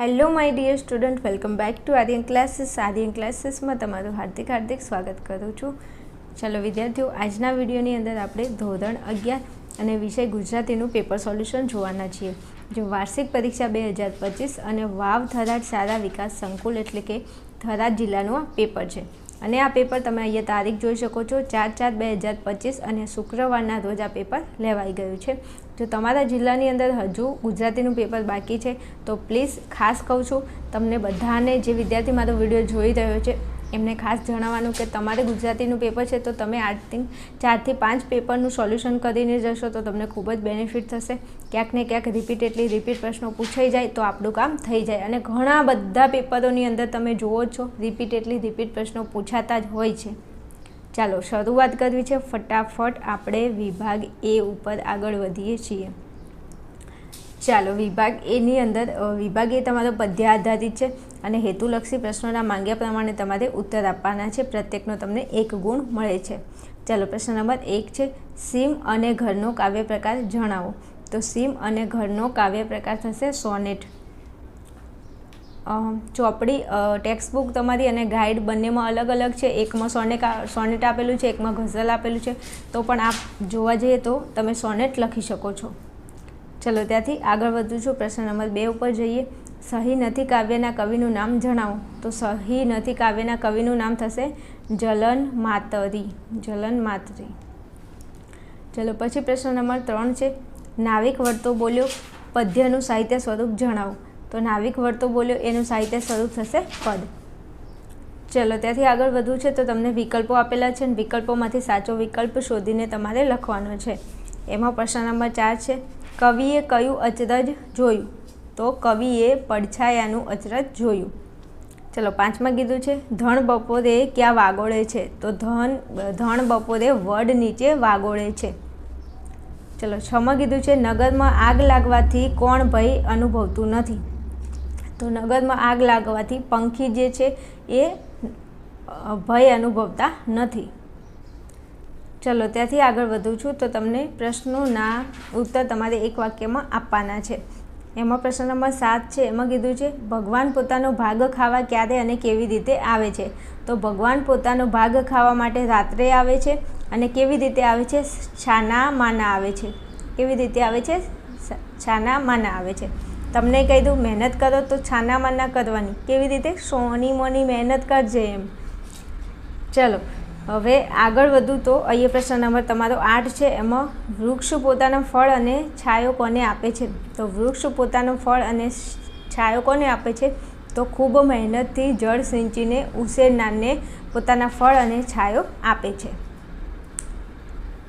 Hello my dear student welcome back to Aryan classes Aryan ક્લાસીસમાં તમારું હાર્દિક હાર્દિક સ્વાગત કરું છું. ચાલો, વિદ્યાર્થીઓ, આજના વિડીયોની અંદર આપણે ધોરણ અગિયાર અને વિષય ગુજરાતીનું પેપર સોલ્યુશન જોવાના છીએ. જો વાર્ષિક પરીક્ષા બે હજાર પચીસ અને વાવ થરાદ શાળા વિકાસ સંકુલ એટલે કે થરાદ જિલ્લાનું આ પેપર છે. અને આ પેપર તમે અહીંયા તારીખ જોઈ શકો છો, ચાર ચાર બે હજાર પચીસ અને શુક્રવારના રોજ આ પેપર લેવાઈ ગયું છે. જો તમારા જિલ્લાની અંદર હજુ ગુજરાતીનું પેપર બાકી છે, તો પ્લીઝ ખાસ કહું છું, તમને બધાને જે વિદ્યાર્થી મારો વીડિયો જોઈ રહ્યો છે એમને ખાસ જણાવવાનું કે તમારે ગુજરાતીનું પેપર છે તો તમે આઠથી ચારથી પાંચ પેપરનું સોલ્યુશન કરીને જશો તો તમને ખૂબ જ બેનિફિટ થશે. ક્યાંક ને ક્યાંક રિપીટેડલી રિપીટ પ્રશ્નો પૂછાઈ જાય તો આપણું કામ થઈ જાય. અને ઘણા બધા પેપરોની અંદર તમે જુઓ છો રિપીટેડલી રિપીટ પ્રશ્નો પૂછાતા જ હોય છે. ચાલો શરૂઆત કરવી છે. ફટાફટ આપણે વિભાગ એ ઉપર આગળ વધીએ છીએ. ચાલો, વિભાગ એની અંદર વિભાગ એ તમારો પદ્ય આધારિત છે અને હેતુલક્ષી પ્રશ્નોના માંગ્યા પ્રમાણે તમારે ઉત્તર આપવાના છે. પ્રત્યેકનો તમને એક ગુણ મળે છે. ચાલો, પ્રશ્ન નંબર એક છે, સીમ અને ઘરનો કાવ્ય પ્રકાર જણાવો. તો સીમ અને ઘરનો કાવ્ય પ્રકાર થશે સોનેટ. ચોપડી ટેક્સ્ટ બુક તમારી અને ગાઈડ બંનેમાં અલગ અલગ છે. એકમાં સોનેટ સોનેટ આપેલું છે, એકમાં ગઝલ આપેલું છે. તો પણ આપ જોવા જઈએ તો તમે સોનેટ લખી શકો છો. ચલો ત્યાંથી આગળ વધું છું. પ્રશ્ન નંબર બે ઉપર જઈએ. સહી નથી કાવ્યના કવિનું નામ જણાવો. તો સહી નથી કાવ્યના કવિનું નામ થશે જલન માતરી. જલન માતરી. ચલો પછી પ્રશ્ન નંબર ત્રણ છે. નાવિક વર્તો બોલ્યો, પદ્યનું સાહિત્ય સ્વરૂપ જણાવો. તો નાવિક વર્તો બોલ્યો, એનું સાહિત્ય સ્વરૂપ થશે પદ. ચલો ત્યાંથી આગળ વધવું છે તો તમને વિકલ્પો આપેલા છે અને વિકલ્પોમાંથી સાચો વિકલ્પ શોધીને તમારે લખવાનો છે. એમાં પ્રશ્ન નંબર ચાર છે. કવિએ કયું અચરજ જોયું? તો કવિએ પડછાયાનું અચરજ જોયું. ચલો, પાંચમાં કીધું છે, ધણ બપોરે ક્યાં વાગોળે છે? તો ધન, ધણ બપોરે વડ નીચે વાગોળે છે. ચલો, છમાં કીધું છે, નગરમાં આગ લાગવાથી કોણ ભય અનુભવતું નથી? તો નગરમાં આગ લાગવાથી પંખી જે છે, એ ભય અનુભવતા નથી. ચલો ત્યાંથી આગળ વધું છું તો તમને પ્રશ્નોના ઉત્તર તમારે એક વાક્યમાં આપવાના છે. એમાં પ્રશ્ન નંબર સાત છે. એમાં કીધું છે, ભગવાન પોતાનો ભાગ ખાવા ક્યારે અને કેવી રીતે આવે છે? તો ભગવાન પોતાનો ભાગ ખાવા માટે રાત્રે આવે છે અને કેવી રીતે આવે છે? છાના માના આવે છે. કેવી રીતે આવે છે? છાના માના આવે છે. તમને કહી દઉં, મહેનત કરો તો છાના માના કરવાની. કેવી રીતે? સોની મોની મહેનત કરજે એમ. ચલો હવે આગળ વધું તો અહીંયા પ્રશ્ન નંબર તમારો આઠ છે. એમાં વૃક્ષ પોતાના ફળ અને છાયો કોને આપે છે? તો વૃક્ષ પોતાનું ફળ અને છાયો કોને આપે છે? તો ખૂબ મહેનતથી જળ સિંચીને ઉછેરનારને પોતાના ફળ અને છાયો આપે છે.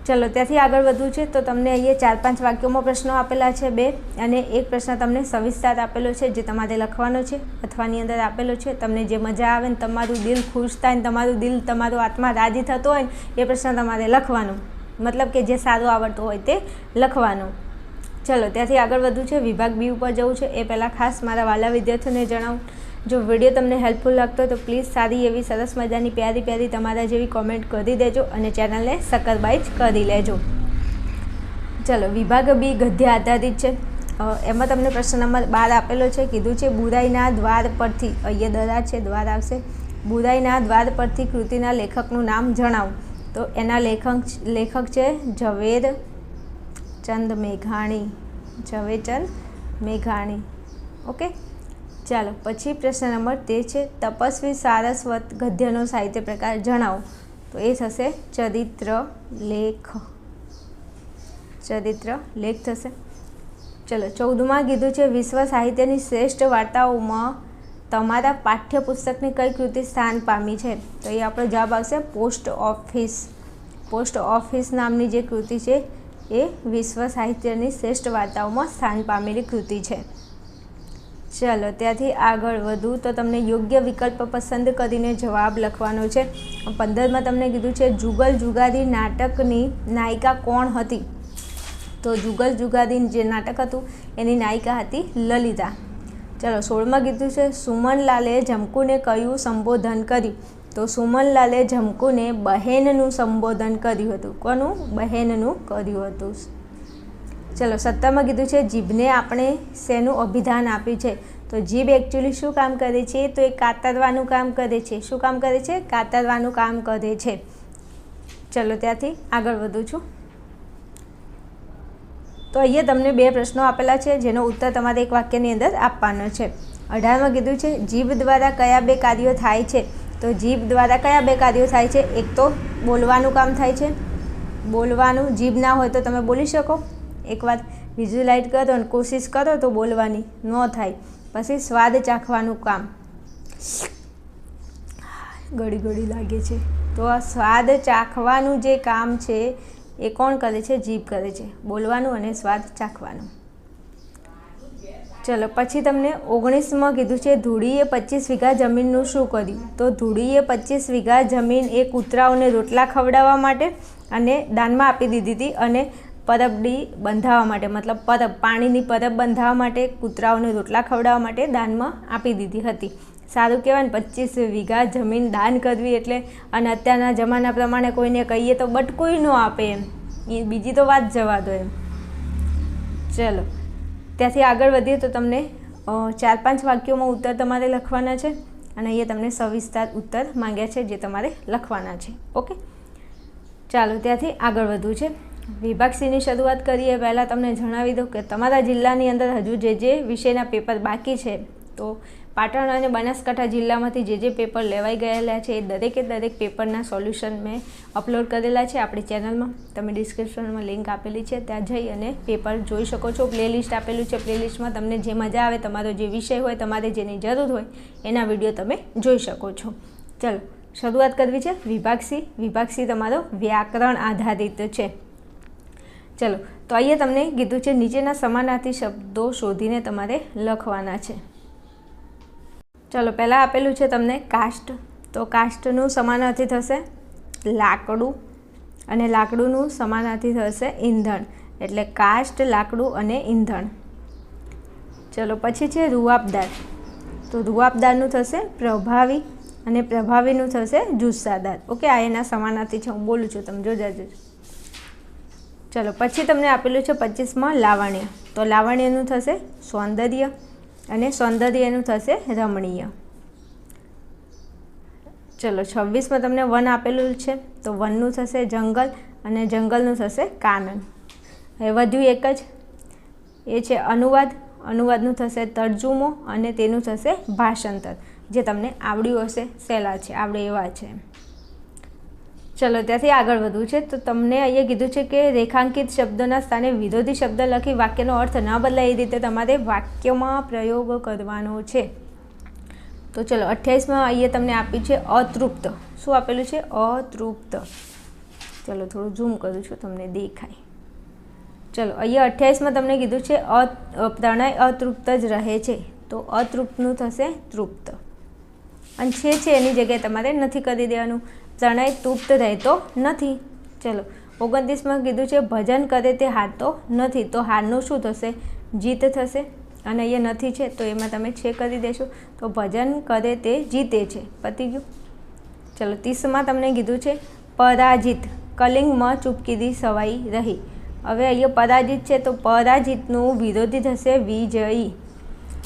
ચલો, ત્યાંથી આગળ વધવું છે. તો તમને અહીંયા ચાર પાંચ વાક્યોમાં પ્રશ્નો આપેલા છે બે, અને એક પ્રશ્ન તમને સવિસ્તાર આપેલો છે, જે તમારે લખવાનો છે, અથવાની અંદર આપેલો છે. તમને જે મજા આવે ને તમારું દિલ ખુશ થાય ને તમારું દિલ, તમારું આત્મા રાજી થતો હોય એ પ્રશ્ન તમારે લખવાનો. મતલબ કે જે સારું આવડતો હોય તે લખવાનો. ચલો, ત્યાંથી આગળ વધવું છે. વિભાગ બી ઉપર જવું છે. એ પહેલાં ખાસ મારા વાલા વિદ્યાર્થીઓને જણાવું. જો વીડિયો તમને હેલ્પફુલ લાગતો તો પ્લીઝ સારી એવી સરસ મજાની પ્યારી પ્યારી તમારા જેવી કોમેન્ટ કરી દેજો અને ચેનલને સકરબાઈજ કરી લેજો. ચલો, વિભાગ બી ગદ્ય આધારિત છે. એમાં તમને પ્રશ્ન નંબર બાર આપેલો છે. કીધું છે, બુરાઈના દ્વાર પરથી અહીંયા દરા છે, દ્વાર આવશે. બુરાઈના દ્વાર પરથી કૃતિના લેખકનું નામ જણાવો. તો એના લેખક લેખક છે ઝવેર ચંદ મેઘાણી. ઝવેરચંદ મેઘાણી. ઓકે? ચાલો, પછી પ્રશ્ન નંબર તે છે, તપસ્વી સારસ્વત ગદ્યનો સાહિત્ય પ્રકાર જણાવો. તો એ થશે, ચરિત્ર, લેખ. ચરિત્ર, લેખ થશે. ચલો, ચૌદમાં કીધું છે, વિશ્વ સાહિત્યની શ્રેષ્ઠ વાર્તાઓમાં તમારા પાઠ્યપુસ્તકની કઈ કૃતિ સ્થાન પામી છે? તો એ આપણો જવાબ આવશે, પોસ્ટ ઓફિસ. પોસ્ટ ઓફિસ નામની જે કૃતિ છે, એ વિશ્વ સાહિત્યની શ્રેષ્ઠ વાર્તાઓમાં સ્થાન પામેલી કૃતિ છે. ચાલો, ત્યાંથી આગળ વધું તો તમને યોગ્ય વિકલ્પ પસંદ કરીને જવાબ લખવાનો છે. પંદરમાં તમને કીધું છે, જુગલ જુગાદી નાટકની નાયિકા કોણ હતી? તો જુગલ જુગાદી જે નાટક હતું, એની નાયિકા હતી લલિતા. ચલો, સોળમાં કીધું છે, સુમનલાલે જમકુને કયું સંબોધન કર્યું? તો સુમનલાલે જમકુને બહેનનું સંબોધન કર્યું હતું. કોનું? બહેનનું કર્યું હતું. ચલો સત્તરમાં કીધું છે, જીભને આપણે શેનું અભિધાન આપ્યું છે? તો જીભ એકચ્યુઅલી શું કામ કરે છે? તો એ કાતરવાનું કામ કરે છે. શું કામ કરે છે? કાતરવાનું કામ કરે છે. ચલો, ત્યાંથી આગળ વધું છું. તો અહીંયા તમને બે પ્રશ્નો આપેલા છે, જેનો ઉત્તર તમારે એક વાક્યની અંદર આપવાનો છે. અઢારમાં કીધું છે, જીભ દ્વારા કયા બે કાર્યો થાય છે? તો જીભ દ્વારા કયા બે કાર્યો થાય છે? એક તો બોલવાનું કામ થાય છે. બોલવાનું જીભ ના હોય તો તમે બોલી શકો. એક વાત વિઝ્યુલાઇઝ કરો અને કોશિશ કરો તો બોલવાની ન થાય. પછી સ્વાદ ચાખવાનું કામ. ગળી ગળી લાગે છે. તો આ સ્વાદ ચાખવાનું જે કામ છે એ કોણ કરે છે? જીભ કરે છે. બોલવાનું અને સ્વાદ ચાખવાનું. ચલો, પછી તમને ઓગણીસમાં કીધું છે, ધૂળીએ પચીસ વીઘા જમીનનું શું કર્યું? તો ધૂળીએ પચીસ વીઘા જમીન એ કૂતરાઓને રોટલા ખવડાવવા માટે અને દાનમાં આપી દીધી હતી અને પરબડી બંધાવવા માટે, મતલબ પરબ, પાણીની પરબ બંધાવવા માટે, કૂતરાઓને રોટલા ખવડાવવા માટે દાનમાં આપી દીધી હતી. સારું કહેવાય ને, પચીસ વીઘા જમીન દાન કરવી એટલે, અને અત્યારના જમાના પ્રમાણે કોઈને કહીએ તો બટકુંય ન આપે એમ. એ બીજી તો વાત જવા દો એમ. ચલો, ત્યાંથી આગળ વધીએ તો તમને ચાર પાંચ વાક્યોમાં ઉત્તર તમારે લખવાના છે, અને અહીંયા તમને સવિસ્તાર ઉત્તર માંગ્યા છે જે તમારે લખવાના છે. ઓકે? ચાલો, ત્યાંથી આગળ વધવું છે. વિભાગ સીની શરૂઆત કરીએ, પહેલાં તમને જણાવી દઉં કે તમારા જિલ્લાની અંદર હજુ જે જે વિષયના પેપર બાકી છે, તો પાટણ અને બનાસકાંઠા જિલ્લામાંથી જે જે પેપર લેવાઈ ગયેલા છે, એ દરેકે દરેક પેપરના સોલ્યુશન મેં અપલોડ કરેલા છે આપણી ચેનલમાં. તમે ડિસ્ક્રિપ્શનમાં લિંક આપેલી છે, ત્યાં જઈ અને પેપર જોઈ શકો છો. પ્લેલિસ્ટ આપેલું છે, પ્લેલિસ્ટમાં તમને જે મજા આવે, તમારો જે વિષય હોય, તમારે જેની જરૂર હોય, એના વીડિયો તમે જોઈ શકો છો. ચલો, શરૂઆત કરવી છે વિભાગ સી તમારો વ્યાકરણ આધારિત છે. ચલો, તો અહીંયા તમને કીધું છે, નીચેના સમાનાર્થી શબ્દો શોધીને તમારે લખવાના છે. ચલો, પહેલાં આપેલું છે તમને કાસ્ટ તો કાસ્ટનું સમાનાર્થી થશે લાકડું અને લાકડુંનું સમાનાર્થી થશે ઈંધણ. એટલે કાસ્ટ લાકડું અને ઈંધણ. ચલો, પછી છે રૂઆબદાર. તો રૂઆબદારનું થશે પ્રભાવી અને પ્રભાવીનું થશે જુસ્સાદાર. ઓકે, આ એના સમાનાર્થી છે, હું બોલું છું, તમે જોજા, જોજો. ચલો, પછી તમને આપેલું છે પચીસમાં લાવણ્ય. તો લાવણ્યનું થશે સૌંદર્ય અને સૌંદર્યનું થશે રમણીય. ચલો, છવ્વીસમાં તમને વન આપેલું છે, તો વનનું થશે જંગલ અને જંગલનું થશે કાનન. હવે વધ્યું એક જ. એ છે અનુવાદ. અનુવાદનું થશે તર્જુમો અને તેનું થશે ભાષાંતર. જે તમને આવડ્યું હશે, સહેલા છે, આવડે એવા છે. ચલો, ત્યાંથી આગળ વધવું છે. તો તમને અહીંયા કીધું છે કે રેખાંકિત શબ્દના સ્થાને વિરોધી શબ્દ લખી વાક્યનો અર્થ ન બદલાય એ રીતે તમારે વાક્યમાં પ્રયોગ કરવાનો છે. તો ચલો, અઠ્યાવીસમાં અહીંયા તમને આપ્યું છે અતૃપ્ત. શું આપેલું છે? અતૃપ્ત. ચલો, થોડું ઝૂમ કરું છું, તમને દેખાય. ચલો, અહીંયા અઠ્યાવીસમાં તમને કીધું છે અ, પ્રણય અતૃપ્ત જ રહે છે. તો અતૃપ્તનું થશે તૃપ્ત. અને છે છે એની જગ્યાએ તમારે નથી કરી દેવાનું. પ્રણય તૃપ્ત રહેતો નથી. ચલો, ઓગણત્રીસમાં કીધું છે, ભજન કરે તે હારતો નથી, તો હારનું શું થશે? જીત થશે? અને અહીંયા નથી છે, તો એમાં તમે છે કરી દેશો. તો ભજન કરે તે જીતે છે. પતી ગયું. ચલો, ત્રીસમાં તમને કીધું છે, પરાજિત. કલિંગમાં ચૂપકીદી સવાઈ રહી. હવે અહીંયા પરાજિત છે, તો પરાજિતનું વિરોધી થશે વિજયી.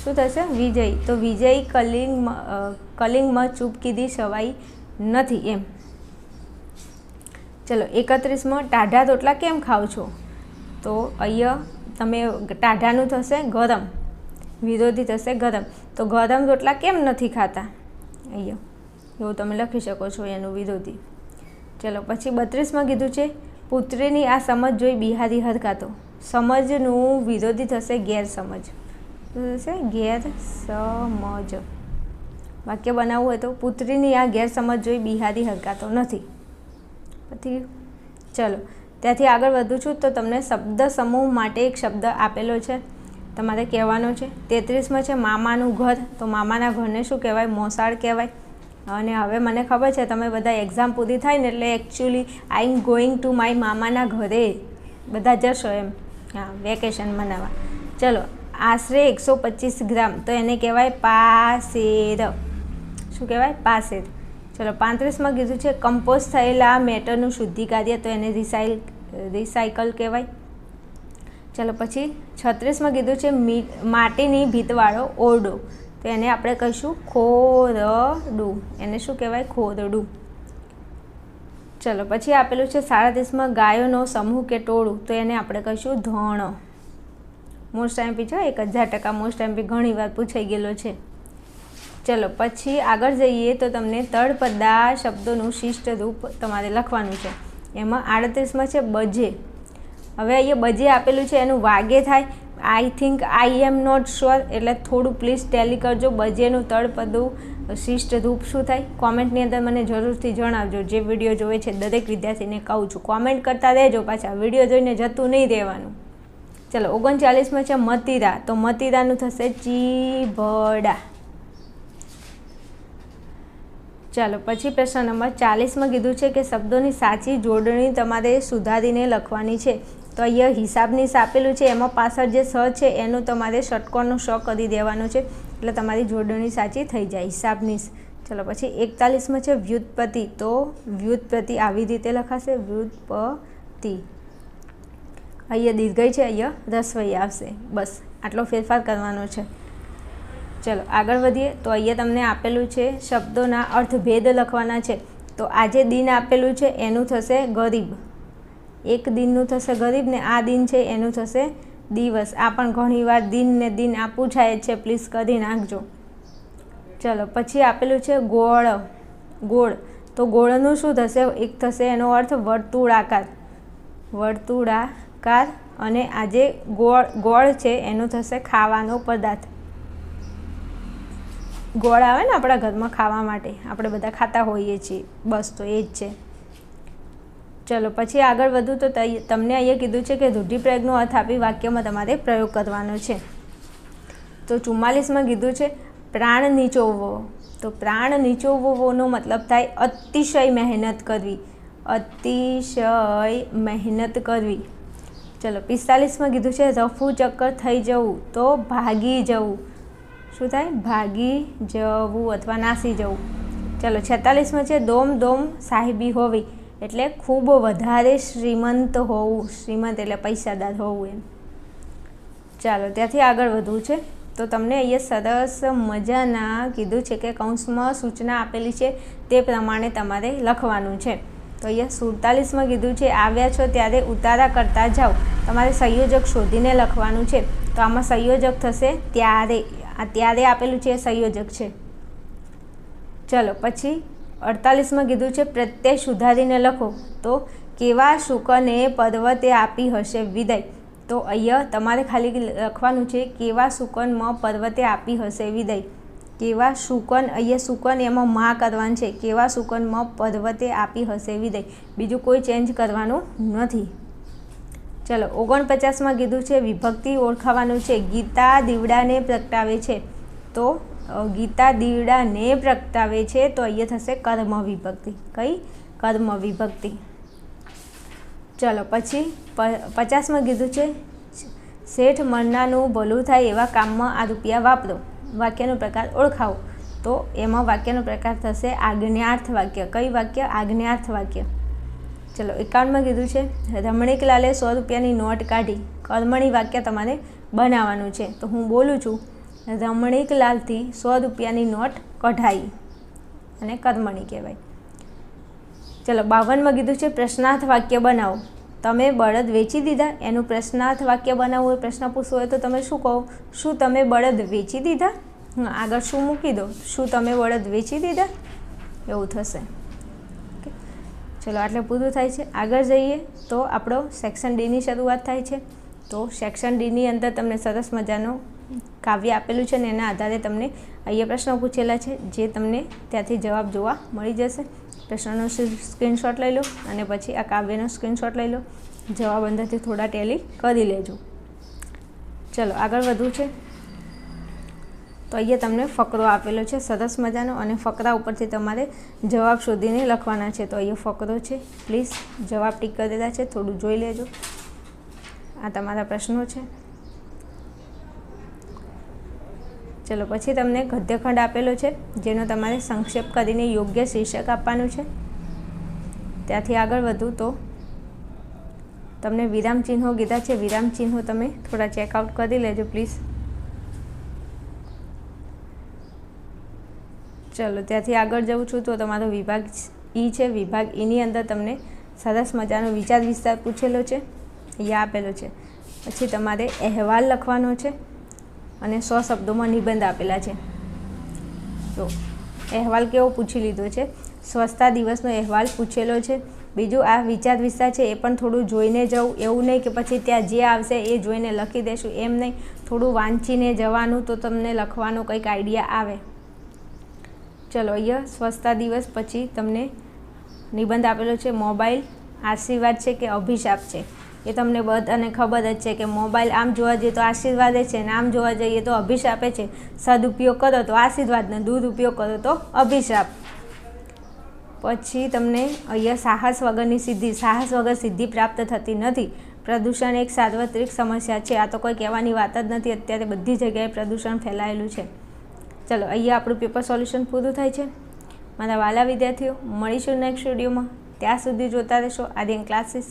શું થશે? વિજય. તો વિજય કલિંગમાં કલિંગમાં ચૂપકીદી સવાઈ નથી એમ. ચલો, એકત્રીસમાં, ટાઢા રોટલા કેમ ખાવ છો? તો અહીંયા તમે ટાઢાનું થશે ગરમ, વિરોધી થશે ગરમ. તો ગરમ રોટલા કેમ નથી ખાતા? અહીંયા, એવું તમે લખી શકો છો એનું વિરોધી. ચલો, પછી બત્રીસમાં કીધું છે, પુત્રીની આ સમજ જોઈ બિહારી હરકાતો સમજનું વિરોધી થશે ગેરસમજ. થશે? ગેરસમજ. વાક્ય બનાવવું હોય તો પુત્રીની આ ગેરસમજ જોઈ બિહારી હરકાતો નથી. પછી ચલો. ત્યાંથી આગળ વધું છું તો તમને શબ્દ સમૂહ માટે એક શબ્દ આપેલો છે. તમારે કહેવાનો છે, તેત્રીસમાં છે મામાનું ઘર. તો મામાના ઘરને શું કહેવાય? મોસાળ કહેવાય. અને હવે મને ખબર છે, તમે બધા એક્ઝામ પૂરી થાય ને એટલે actually I am going to my મામાના ઘરે. બધા જશો એમ. હા વેકેશન મનાવવા. ચલો, આશરે એકસો પચીસ ગ્રામ. તો એને કહેવાય પાસેર. શું કહેવાય? પાસેર. ચલો, પાંત્રીસમાં કીધું છે કમ્પોઝ થયેલા મેટરનું શુદ્ધિ કાર્ય તો એને રિસાઇલ રિસાયકલ કહેવાય. ચાલો, પછી છત્રીસમાં કીધું છે માટીની ભીતવાળો ઓરડો. તો એને આપણે કહીશું, ખોરડું. એને શું કહેવાય? ખોરડું. ચલો, પછી આપેલું છે, સાડત્રીસમાં ગાયોનો સમૂહ કે ટોળું. તો એને આપણે કહીશું, ધોણો. મોસ્ટ ટાઈમ પી છે એક હજાર ટકા મોસ્ટ ટાઈમ પી ઘણી વાર પૂછાઈ ગયેલો છે. ચલો, પછી આગળ જઈએ તો તમને તળપદા શબ્દોનું શિષ્ટ રૂપ તમારે લખવાનું છે. એમાં આડત્રીસમાં છે બજે. હવે અહીંયા બજે આપેલું છે, એનું વાગે થાય. I think I am not sure એટલે થોડું પ્લીઝ ટેલી કરજો, બજેનું તળપદું શિષ્ટ રૂપ શું થાય? કોમેન્ટની અંદર મને જરૂરથી જણાવજો. જે વીડિયો જોવે છે, દરેક વિદ્યાર્થીને કહું છું. કોમેન્ટ કરતા રહેજો પાછા. વીડિયો જોઈને જતું નહીં રહેવાનું. ચલો, ઓગણચાલીસમાં છે મતીરા. તો મતીરાનું થશે ચીભડા. ચાલો, પછી પ્રશ્ન નંબર ચાલીસમાં કીધું છે કે શબ્દોની સાચી જોડણી તમારે સુધારીને લખવાની છે. તો અહીંયા હિસાબની આપેલું છે, એમાં પાછળ જે સ છે, એનું તમારે ષટકોણનું શ કરી દેવાનું છે. એટલે તમારી જોડણી સાચી થઈ જાય, હિસાબની ચલો, પછી એકતાલીસમાં છે વ્યુત્પત્તિ. તો વ્યુત્પત્તિ આવી રીતે લખાશે, વ્યુત્પત્તિ. અહીંયા દીર્ઘઈ છે, અહીંયા રસવઈ આવશે. બસ, આટલો ફેરફાર કરવાનો છે. ચલો, આગળ વધીએ. તો અહીંયા તમને આપેલું છે શબ્દોના અર્થભેદ લખવાના છે. તો આજે દિન આપેલું છે, એનું થશે ગરીબ. એક દિનનું થશે ગરીબ ને આ દિન છે, એનું થશે દિવસ. આ પણ ઘણીવાર દિન ને દિન આ પૂછાય છે પ્લીઝ કરી નાખજો. ચલો, પછી આપેલું છે ગોળ. ગોળ. તો ગોળનું શું થશે? એક થશે એનો અર્થ વર્તુળાકાર. વર્તુળાકાર અને આજે ગોળ ગોળ છે, એનું થશે ખાવાનો પદાર્થ. ગોળ આવે ને આપણા ઘરમાં ખાવા માટે, આપણે બધા ખાતા હોઈએ છીએ, બસ તો એ જ છે. ચલો, પછી આગળ વધુ તો તમને અહીંયા કીધું છે કે રૂઢિપ્રયોગનો અર્થ આપી વાક્યમાં તમારે પ્રયોગ કરવાનો છે. તો ચુમ્માલીસમાં કીધું છે, પ્રાણ નીચોવવો. તો પ્રાણ નીચોવવોનો મતલબ થાય અતિશય મહેનત કરવી. અતિશય મહેનત કરવી. ચલો, પિસ્તાલીસમાં કીધું છે, રફુ ચક્કર થઈ જવું તો ભાગી જવું. શું થાય? ભાગી જવું અથવા નાસી જવું. ચલો, છેતાલીસમાં છે, દોમ દોમ સાહેબી હોવી. એટલે ખૂબ વધારે શ્રીમંત હોવું, શ્રીમંત એટલે પૈસાદાર હોવું એમ. ચાલો, ત્યાંથી આગળ વધવું છે. તો તમને અહીંયા સરસ મજાના કીધું છે કે કૌંસમાં સૂચના આપેલી છે, તે પ્રમાણે તમારે લખવાનું છે. તો અહીંયા સુડતાલીસમાં કીધું છે, આવ્યા છો ત્યારે ઉતારા કરતા જાઓ. તમારે સંયોજક શોધીને લખવાનું છે. તો આમાં સંયોજક થશે, ત્યારે. આ ત્યારે આપેલું છે એ સંયોજક છે. ચલો, પછી અડતાલીસમાં કીધું છે, પ્રત્યય સુધારીને લખો. તો, કેવા શુકને પર્વતે આપી હશે વિદાય. તો અહીંયા તમારે ખાલી લખવાનું છે, કેવા શુકનમાં પર્વતે આપી હશે વિદાય. કેવા શુકન, અહીંયા શુકન એમાં મા કરવાનું છે, કેવા શુકનમાં પર્વતે આપી હશે વિદાય. બીજું કોઈ ચેન્જ કરવાનું નથી. ચલો, ઓગણપચાસમાં કીધું છે, વિભક્તિ ઓળખાવાનું છે. ગીતા દીવડાને પ્રગટાવે છે. તો ગીતા દીવડાને પ્રગટાવે છે, તો અહીંયા થશે કર્મ વિભક્તિ. કઈ? કર્મ વિભક્તિ. ચલો, પછી પચાસમાં કીધું છે, શેઠ મરનાનું ભલું થાય એવા કામમાં આ રૂપિયા વાપરો. વાક્યનો પ્રકાર ઓળખાવો. તો, એમાં વાક્યનો પ્રકાર થશે આજ્ઞાર્થ વાક્ય. કઈ વાક્ય? આજ્ઞાર્થ વાક્ય. ચલો, એકાઉન્ટમાં કીધું છે રમણીકલાલે સો રૂપિયાની નોટ કાઢી, કર્મણી વાક્ય તમારે બનાવવાનું છે. તો હું બોલું છું રમણીકલાલથી સો રૂપિયાની નોટ કઢાઈ, અને કર્મણી કહેવાય. ચલો, બાવનમાં કીધું છે, પ્રશ્નાર્થ વાક્ય બનાવો. તમે બળદ વેચી દીધા, એનું પ્રશ્નાર્થ વાક્ય બનાવવું હોય, પ્રશ્ન પૂછવો હોય તો તમે શું કહો? શું તમે બળદ વેચી દીધા? આગળ શું મૂકી દો? શું તમે બળદ વેચી દીધા? એવું થશે. ચલો, આટલે પૂરું થાય છે. આગળ જઈએ તો આપણો સેક્શન ડીની શરૂઆત થાય છે. તો સેક્શન ડીની અંદર તમને સરસ મજાનો કાવ્ય આપેલું છે ને એના આધારે તમને અહીંયા પ્રશ્નો પૂછેલા છે, જે તમને ત્યાંથી જવાબ જોવા મળી જશે. પ્રશ્નનો સ્ક્રીનશોટ લઈ લો અને પછી આ કાવ્યનો સ્ક્રીનશોટ લઈ લો. જવાબ અંદરથી થોડા ટેલી કરી લેજો. ચલો, આગળ વધવું છે. તો અહીંયા તમને ફકરો આપેલો છે, સરસ મજાનો અને ફકરા ઉપરથી તમારે જવાબ શોધીને લખવાના છે. તો અહીંયા ફકરો છે પ્લીઝ જવાબ ટીક કરેલા છે, થોડું જોઈ લેજો. આ તમારા પ્રશ્નો છે. ચલો, પછી તમને ગદ્યખંડ આપેલો છે, જેનો તમારે સંક્ષેપ કરીને યોગ્ય શીર્ષક આપવાનું છે. ત્યાંથી આગળ વધું તો તમને વિરામ ચિહ્નો કીધા છે. વિરામ ચિહ્નો તમે થોડા ચેકઆઉટ કરી લેજો પ્લીઝ ચલો, ત્યાંથી આગળ જઉં છું તો તમારો વિભાગ ઈ છે, વિભાગ ઈની અંદર તમને સરસ મજાનો વિચાર વિસ્તાર પૂછેલો છે અહીંયા આપેલો છે. પછી તમારે અહેવાલ લખવાનો છે અને સો શબ્દોમાં નિબંધ આપેલા છે. તો અહેવાલ કેવો પૂછી લીધો છે? સ્વચ્છતા દિવસનો અહેવાલ પૂછેલો છે. બીજું આ વિચાર વિસ્તાર છે એ પણ થોડું જોઈને જવું એવું નહીં કે પછી ત્યાં જે આવશે એ જોઈને લખી દેશું, એમ નહીં. થોડું વાંચીને જવાનું તો તમને લખવાનો કંઈક આઈડિયા આવે. ચલો, અહીંયા સ્વચ્છતા દિવસ પછી તમને નિબંધ આપેલો છે, મોબાઈલ. આશીર્વાદ છે કે અભિશાપ છે? એ તમને બધાને ખબર જ છે કે મોબાઈલ આમ જોવા જઈએ તો આશીર્વાદ છે ને આમ જોવા જઈએ તો અભિશાપે છે. સદુપયોગ કરો તો આશીર્વાદને, દુરુપયોગ કરો તો અભિશાપ. પછી તમને અહીંયા સાહસ વગરની સિદ્ધિ, સાહસ વગર સિદ્ધિ પ્રાપ્ત થતી નથી. પ્રદૂષણ એક સાર્વત્રિક સમસ્યા છે. આ તો કોઈ કહેવાની વાત જ નથી. અત્યારે બધી જગ્યાએ પ્રદૂષણ ફેલાયેલું છે. ચલો, અહીંયા આપણું પેપર સોલ્યુશન પૂરું થાય છે. મારા વાલા વિદ્યાર્થીઓ, મળીશું નેક્સ્ટ વિડીયોમાં ત્યાં સુધી જોતા રહેશો. આર્યન ક્લાસીસ